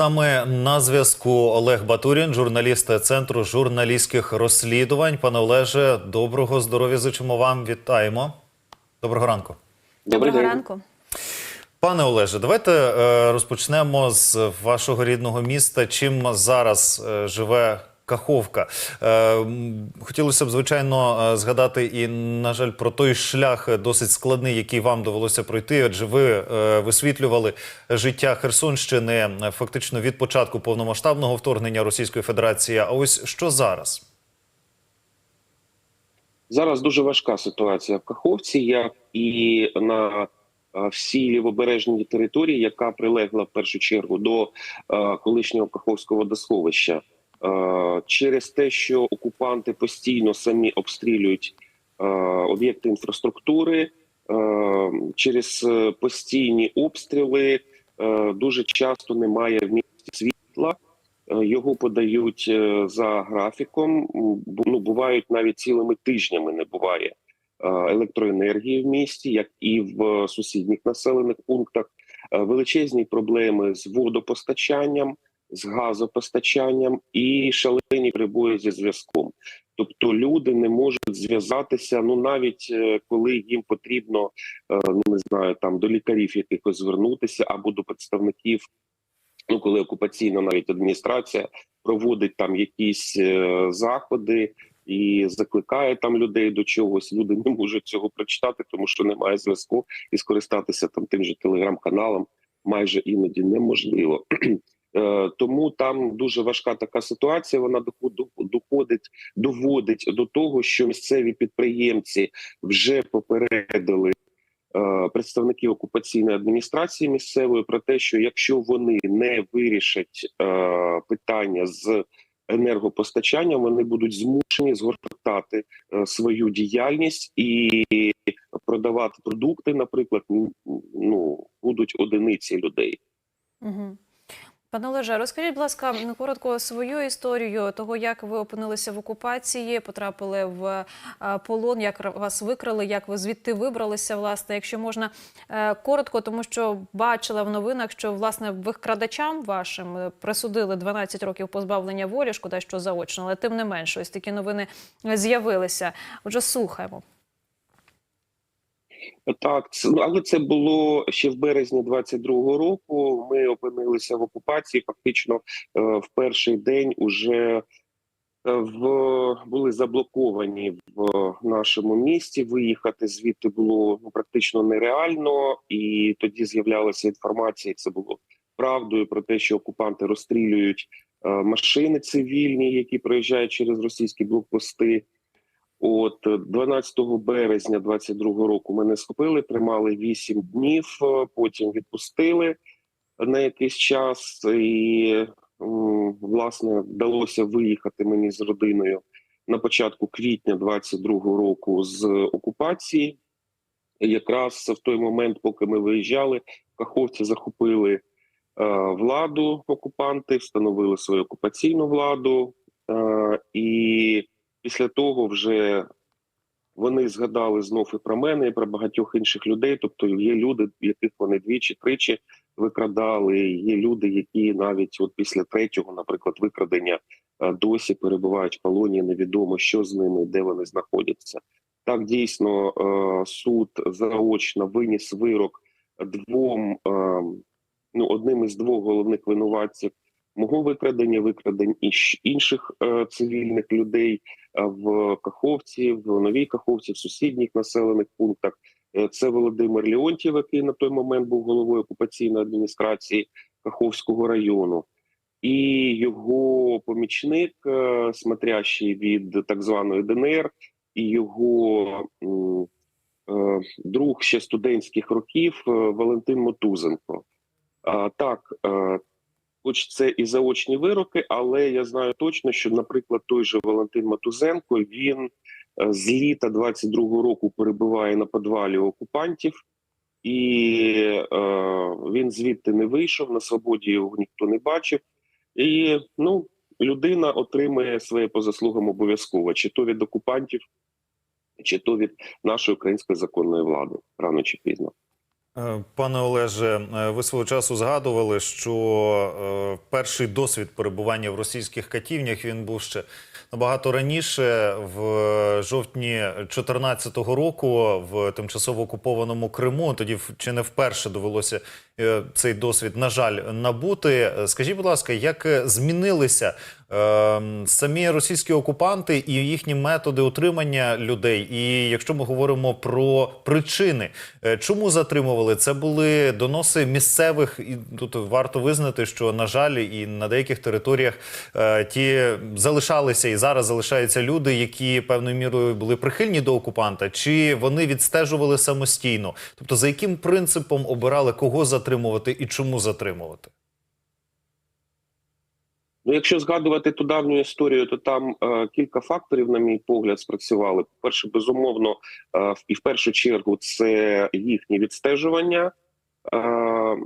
Нами на зв'язку Олег Батурін, журналіст центру журналістських розслідувань. Пане Олеже, доброго здоров'я зичимо вам. Вітаємо. Доброго ранку. Доброго ранку. Пане Олеже, давайте е, розпочнемо з вашого рідного міста. Чим зараз е, живе Каховка? Е, хотілося б, звичайно, е, згадати і, на жаль, про той шлях е, досить складний, який вам довелося пройти. Адже ви висвітлювали життя Херсонщини фактично від початку повномасштабного вторгнення Російської Федерації. А ось що зараз? Зараз дуже важка ситуація в Каховці, як і на всій лівобережній території, яка прилегла в першу чергу до колишнього Каховського водосховища. Е, Через те, що окупанти постійно самі обстрілюють е, об'єкти інфраструктури, е, через постійні обстріли дуже часто немає в місті світла. Його подають за графіком. Ну бувають навіть цілими тижнями не буває електроенергії в місті, як і в сусідніх населених пунктах. Величезні проблеми з водопостачанням, з газопостачанням і шалені перебої зі зв'язком. Тобто люди не можуть зв'язатися. Ну навіть е, коли їм потрібно, е, ну не знаю, там до лікарів якихось звернутися або до представників ну коли окупаційна навіть адміністрація проводить там якісь е, заходи і закликає там людей до чогось. Люди не можуть цього прочитати, тому що немає зв'язку, і скористатися там тим же телеграм-каналом майже іноді неможливо. Е, Тому там дуже важка така ситуація. Вона доходить, доводить до того, що місцеві підприємці вже попередили е, представників окупаційної адміністрації місцевої про те, що якщо вони не вирішать е, питання з енергопостачанням, вони будуть змушені згортати свою діяльність і продавати продукти, наприклад, ну будуть одиниці людей. Угу. Пане Олеже, розкажіть, будь ласка, коротко свою історію того, як ви опинилися в окупації, потрапили в е, полон, як вас викрали, як ви звідти вибралися, власне, якщо можна е, коротко, тому що бачила в новинах, що власне викрадачам вашим е, присудили 12 років позбавлення волі, шкода, що заочно, але тим не менше, ось такі новини з'явилися. Отже, слухаємо. Так, ну, але це було ще в березні 22-го року. Ми опинилися в окупації. Фактично, е, в перший день уже е, в були заблоковані в нашому місті. Виїхати звідти було ну, практично нереально, і тоді з'являлася інформація. Це було правдою про те, що окупанти розстрілюють е, машини цивільні, які проїжджають через російські блокпости. От е, 12 березня 22 року мене схопили, тримали 8 днів, е, потім відпустили на якийсь час, і власне вдалося виїхати мені з родиною на початку квітня 22 року з окупації. Якраз в той момент, поки ми виїжджали, каховці захопили е, владу окупанти, встановили свою окупаційну владу, е, і після того вже вони згадали знов і про мене, і про багатьох інших людей. Тобто є люди, яких вони двічі, тричі викрадали. Є люди, які навіть от після третього, наприклад, викрадення е, досі перебувають в полоні. Невідомо, що з ними, де вони знаходяться. Так дійсно е, суд заочно виніс вирок двом, е, ну одним із двох головних винуватців мого викрадення, викрадень інших е, цивільних людей е, в Каховці, в Новій Каховці, в сусідніх населених пунктах. Е, Це Володимир Леонтів, який на той момент був головою окупаційної адміністрації Каховського району, і його помічник, смотрящий від так званої ДНР, і його друг ще студентських років Валентин Мотузенко. Так, хоч це і заочні вироки, але я знаю точно, що, наприклад, той же Валентин Матузенко він е, з літа 22-го року перебуває на подвалі окупантів, і е, він звідти не вийшов. На свободі його ніхто не бачив. І ну, людина отримує своє по заслугам обов'язково, чи то від окупантів, чи то від нашої української законної влади рано чи пізно. Е, Пане Олеже, е, ви свого часу згадували, що е, перший досвід перебування в російських катівнях він був ще набагато раніше, в жовтні 2014 року, в тимчасово окупованому Криму. Тоді чи не вперше довелося цей досвід, на жаль, набути. Скажіть, будь ласка, як змінилися самі російські окупанти і їхні методи утримання людей? І якщо ми говоримо про причини, е, чому затримували? Це були доноси місцевих, і тут варто визнати, що на жаль, і на деяких територіях е, ті залишалися і зараз залишаються люди, які певною мірою були прихильні до окупанта, чи вони відстежували самостійно? Тобто, за яким принципом обирали кого затримувати і чому затримувати? Ну, якщо згадувати ту давню історію, то там е, кілька факторів, на мій погляд, спрацювали. Перше, безумовно, е, і в першу чергу, це їхнє відстежування. Е,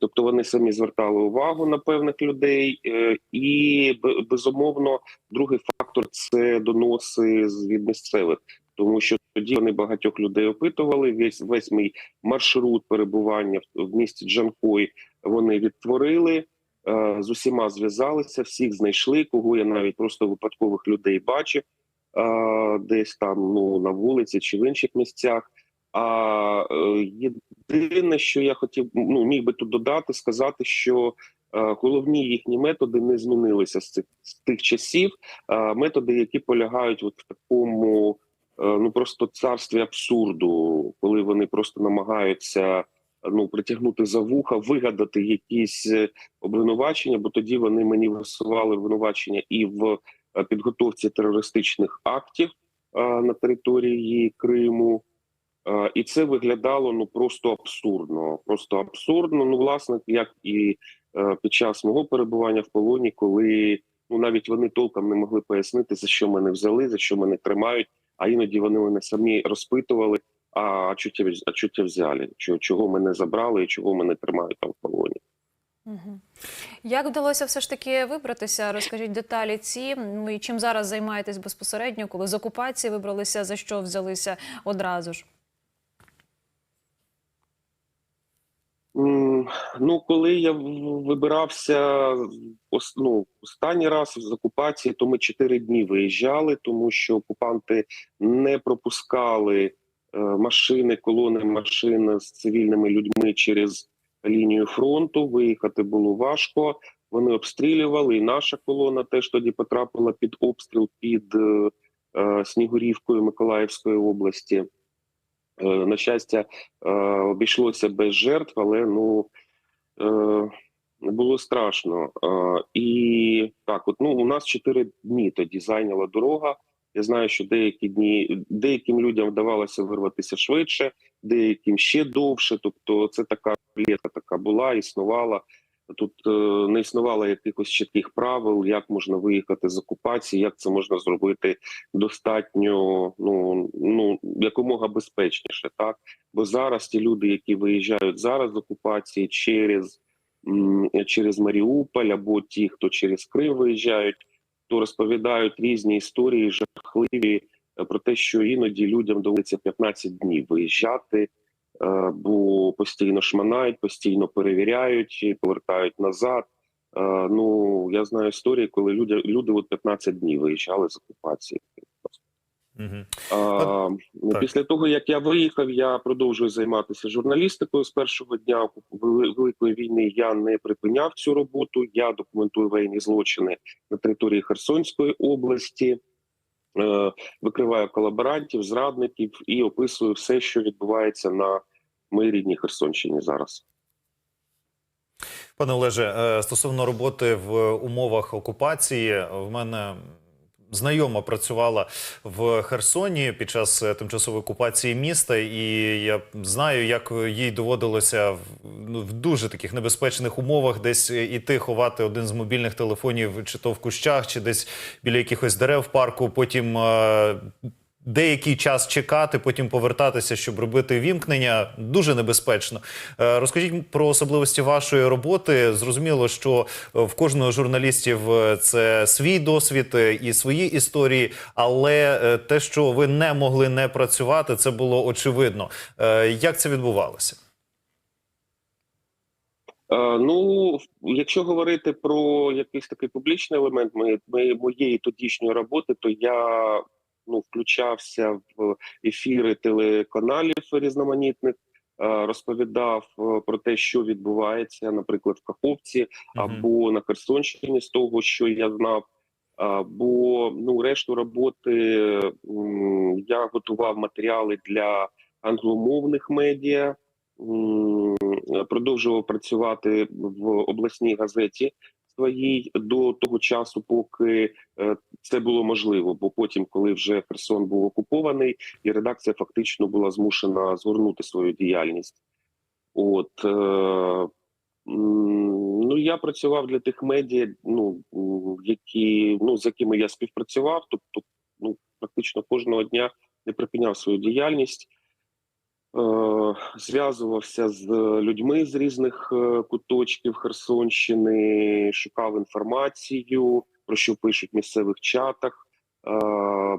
тобто вони самі звертали увагу на певних людей, е, і безумовно, другий фактор це доноси від місцевих, тому що тоді вони багатьох людей опитували. Весь весь мій маршрут перебування в, в місті Джанкой вони відтворили. Е, з усіма зв'язалися, всіх знайшли, кого я навіть просто випадкових людей бачив е, десь там ну на вулиці чи в інших місцях. А е, єдине, що я хотів ну міг би тут додати, сказати, що головні їхні методи не змінилися з цих з тих часів. Методи, які полягають от в такому ну просто царстві абсурду, коли вони просто намагаються ну притягнути за вуха, вигадати якісь е, обвинувачення, бо тоді вони мені висували обвинувачення і в е, підготовці терористичних актів е, на території Криму. І це виглядало ну просто абсурдно. Просто абсурдно. Ну, власне, як і під час мого перебування в полоні, коли ну навіть вони толком не могли пояснити, за що мене взяли, за що мене тримають. А іноді вони мене самі розпитували. А що тебе, а тебе взяли? Чого, мене забрали і чого мене тримають там в полоні? Як вдалося все ж таки вибратися? Розкажіть деталі ці. Ну і чим зараз займаєтесь безпосередньо, коли з окупації вибралися, за що взялися одразу ж? Ну, коли я вибирався ну, останній раз з окупації, то ми чотири дні виїжджали, тому що окупанти не пропускали машини, колони машин з цивільними людьми через лінію фронту. Виїхати було важко. Вони обстрілювали, і наша колона теж тоді потрапила під обстріл під е, е, Снігурівкою Миколаївської області. Е, На щастя, е, обійшлося без жертв, але ну е, було страшно. Е, І так, от ну у нас чотири дні тоді зайняла дорога. Я знаю, що деякі дні деяким людям вдавалося вирватися швидше, деяким ще довше. Тобто, це така рулетка така була, існувала. Тут е, не існувало якихось чітких правил, як можна виїхати з окупації, як це можна зробити достатньо ну ну якомога безпечніше, так бо зараз ті люди, які виїжджають зараз з окупації через, через Маріуполь або ті, хто через Крим виїжджають, то розповідають різні історії жахливі е, про те, що іноді людям доводиться 15 днів виїжджати. е, Бо постійно шманають, постійно перевіряють, повертають назад. Е, Ну я знаю історії, коли люди люди от 15 днів виїжджали з окупації. А, так. після того як я виїхав, я продовжую займатися журналістикою з першого дня великої війни. Я не припиняв цю роботу. Я документую воєнні злочини на території Херсонської області, е, викриваю колаборантів, зрадників і описую все, що відбувається на моїй рідній Херсонщині зараз. Пане Олеже, е, стосовно роботи в умовах окупації, в мене знайома працювала в Херсоні під час е, тимчасової окупації міста, і я знаю, як їй доводилося в, ну, дуже таких небезпечних умовах десь іти ховати один з мобільних телефонів, чи то в кущах, чи десь біля якихось дерев в парку. Потім е, деякий час чекати, потім повертатися, щоб робити вімкнення. Дуже небезпечно. Е, Розкажіть про особливості вашої роботи. Зрозуміло, що е, в кожного журналістів е, це свій досвід і свої історії, але те, що ви не могли не працювати, це було очевидно. Як це відбувалося? Ну, якщо говорити про якийсь такий публічний елемент моєї, моєї тодішньої роботи, то я ну, включався в ефіри телеканалів різноманітних, е, розповідав е, про те, що відбувається, наприклад, в Каховці або на Херсонщині, з того, що я знав. Бо ну решту роботи я готував матеріали для англомовних медіа, продовжував працювати в обласній газеті своїй до того часу, поки е, це було можливо. Бо потім, коли вже Херсон був окупований, і редакція фактично була змушена згорнути свою діяльність. От е, ну я працював для тих медіа, ну які ну з якими я співпрацював, тобто ну практично кожного дня не припиняв свою діяльність. Е, зв'язувався з людьми з різних е, куточків Херсонщини, шукав інформацію, про що пишуть в місцевих чатах, е,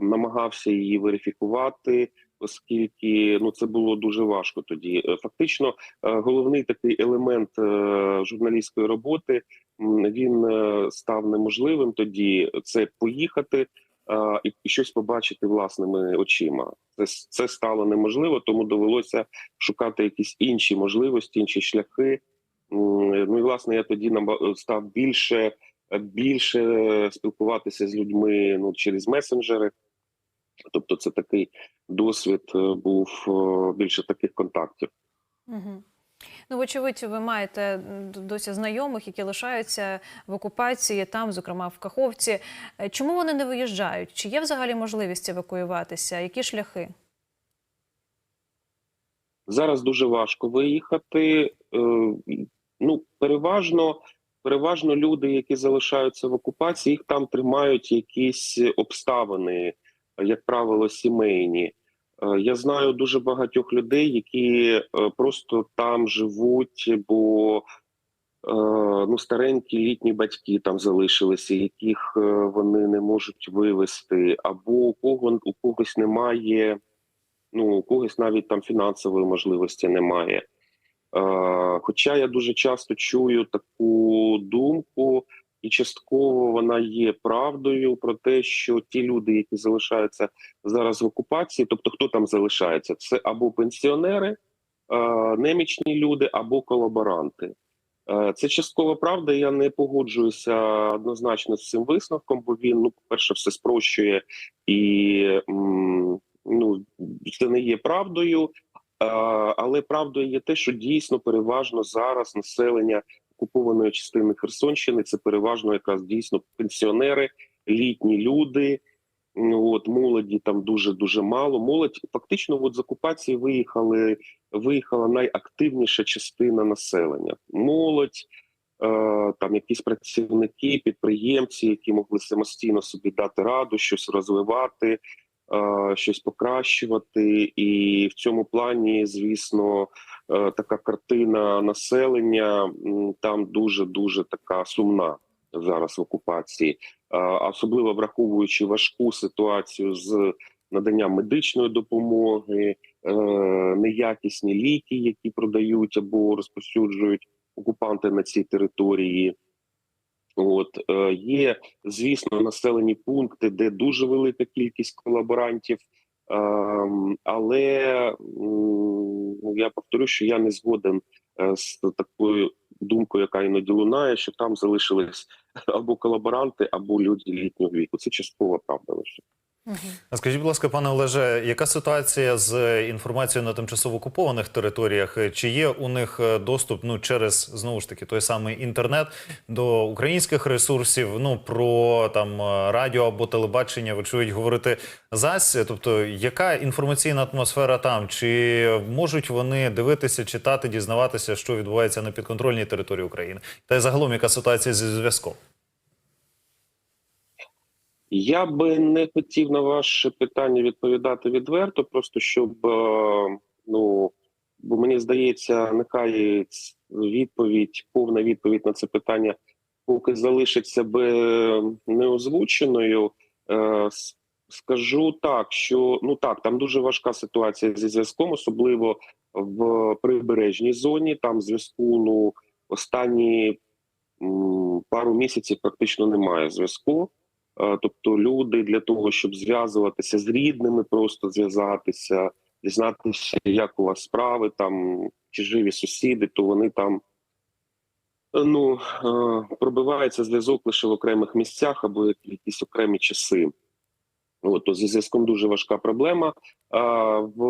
намагався її верифікувати, оскільки ну це було дуже важко тоді. Фактично, головний такий елемент журналістської роботи він став неможливим тоді. Це поїхати і, щось побачити власними очима. Це це стало неможливо, тому довелося шукати якісь інші можливості, інші шляхи. Ну і власне я тоді став більше більше спілкуватися з людьми ну через месенджери. Тобто, це такий досвід е, був е, більше таких контактів. Угу. Ну, вочевидь, ви маєте досі знайомих, які лишаються в окупації, там, зокрема в Каховці. Е, Чому вони не виїжджають? Чи є взагалі можливість евакуюватися? Які шляхи? Зараз дуже важко виїхати. Е, Ну, переважно, переважно люди, які залишаються в окупації, їх там тримають якісь обставини, як правило, сімейні. Е, Я знаю дуже багатьох людей, які е, просто там живуть, бо е, ну, старенькі літні батьки там залишилися, яких вони не можуть вивезти, або у кого у когось немає ну у когось навіть там фінансової можливості немає. Хоча я дуже часто чую таку думку, і частково вона є правдою про те, що ті люди, які залишаються зараз в окупації, тобто хто там залишається, це або пенсіонери, е, немічні люди, або колаборанти. Е, Це часткова правда. Я не погоджуюся однозначно з цим висновком, бо він, ну, по-перше, все спрощує і ну це не є правдою. Але правдою є те, що дійсно переважно зараз населення окупованої частини Херсонщини це переважно якраз дійсно пенсіонери, літні люди. От молоді там дуже дуже мало. Молодь фактично от з окупації виїхали. Виїхала найактивніша частина населення. Молодь, е, там якісь працівники, підприємці, які могли самостійно собі дати раду, щось розвивати, е, щось покращувати. І в цьому плані, звісно, така картина населення там дуже дуже така сумна зараз в окупації, Е, особливо враховуючи важку ситуацію з наданням медичної допомоги, е, неякісні ліки, які продають або розповсюджують окупанти на цій території. От е, є, звісно, населені пункти, де дуже велика кількість колаборантів. Ем, але я повторю, що я не згоден е, з такою думкою, яка іноді лунає, що там залишились або колаборанти, або люди літнього віку. Це часткова правда лише. А скажіть, будь ласка, пане Олеже, яка ситуація з інформацією на тимчасово окупованих територіях? Чи є у них е, доступ ну через знову ж таки той самий інтернет до українських ресурсів? Ну про там е, радіо або телебачення, вочевидь, говорити зась? Тобто, яка інформаційна атмосфера там? Чи можуть вони дивитися, читати, дізнаватися, що відбувається на підконтрольній території України? Та й загалом, яка ситуація зі зв'язком? Я би не хотів на ваше питання відповідати відверто, просто щоб е, ну бо мені здається, нехай відповідь, повна відповідь на це питання, поки залишиться би неозвученою. Е, Скажу так, що ну так, там дуже важка ситуація зі зв'язком, особливо в прибережній зоні. Там зв'язку ну останні м, пару місяців практично немає зв'язку. Е, Тобто, люди для того, щоб зв'язуватися з рідними, просто зв'язатися, дізнатися, як у вас справи, там чи живі сусіди, то вони там е, ну е, пробивається зв'язок лише в окремих місцях або як- якісь окремі часи. От, то зі зв'язком дуже важка проблема. А в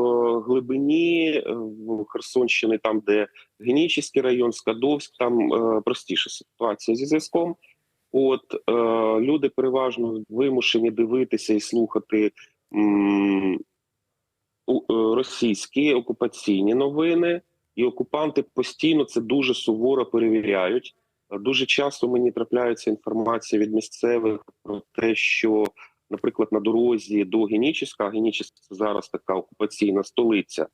глибині в Херсонщини, там, де Генічеський район, Скадовськ, там е, простіша ситуація зі зв'язком. От е, люди переважно вимушені дивитися і слухати м, е, російські окупаційні новини, і окупанти постійно це дуже суворо перевіряють. Е, Дуже часто мені трапляється інформація від місцевих про те, що, наприклад, на дорозі до Генічеська, а Генічеськ це зараз така окупаційна столиця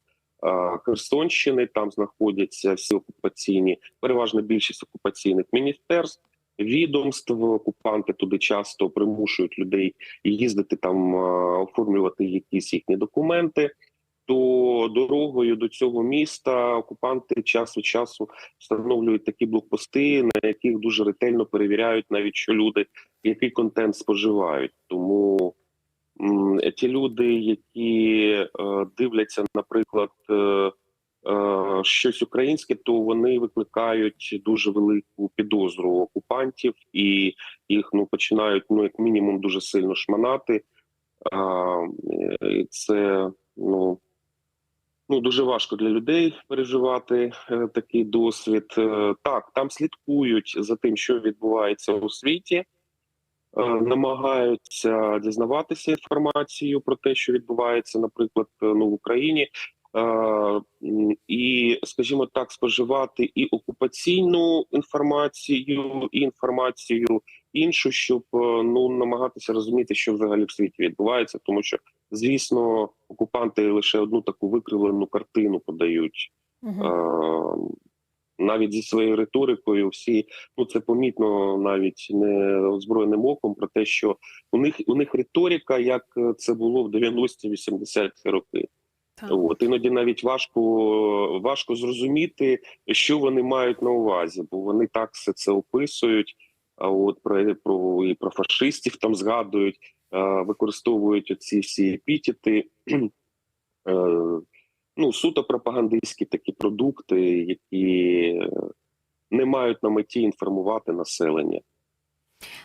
е, Херсонщини. Там знаходяться всі окупаційні, переважно більшість окупаційних міністерств, відомств. Окупанти туди часто примушують людей їздити там, оформлювати якісь їхні документи. То дорогою до цього міста окупанти час від часу встановлюють такі блокпости, на яких дуже ретельно перевіряють навіть що люди який контент споживають. Тому ті люди, які е, дивляться, наприклад, е, щось українське, то вони викликають дуже велику підозру окупантів і їх ну починають ну як мінімум дуже сильно шманати. Е, це ну. Ну, дуже важко для людей переживати е, такий досвід. Е, так, там слідкують за тим, що відбувається у світі, е, намагаються дізнаватися інформацію про те, що відбувається, наприклад, е, ну, в Україні, е, і, скажімо так, споживати і окупаційну інформацію, і інформацію іншу, щоб е, ну намагатися розуміти, що взагалі в світі відбувається, тому що звісно, окупанти лише одну таку викривлену картину подають. Е, навіть зі своєю риторикою, всі ну це помітно навіть не озброєним оком про те, що у них у них риторика, як це було в 90-80-ті роки. От іноді навіть важко важко зрозуміти, що вони мають на увазі, бо вони так все це описують. А от про, про і про фашистів там згадують, використовують оці всі епітети. Е, ну, суто пропагандистські такі продукти, які не мають на меті інформувати населення.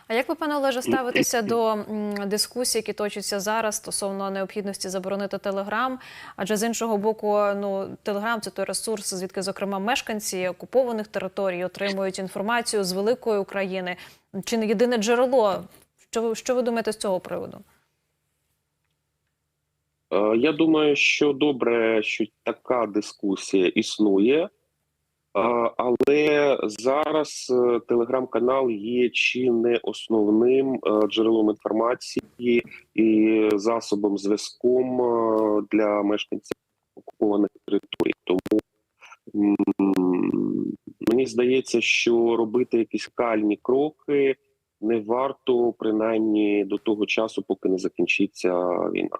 А як ви, пане Олеже, ставитеся до дискусій, які точаться зараз стосовно необхідності заборонити Телеграм? Адже з іншого боку, ну Телеграм це той ресурс, звідки, зокрема, мешканці окупованих територій отримують інформацію з великої України. Чи не єдине джерело? Що ви що ви думаєте з цього приводу? Е, Я думаю, що добре, що така дискусія існує, але зараз е, телеграм-канал є чи не основним е, джерелом інформації і засобом зв'язком е, для мешканців окупованих територій. Тому мені здається, що робити якісь кальні кроки не варто принаймні до того часу, поки не закінчиться війна.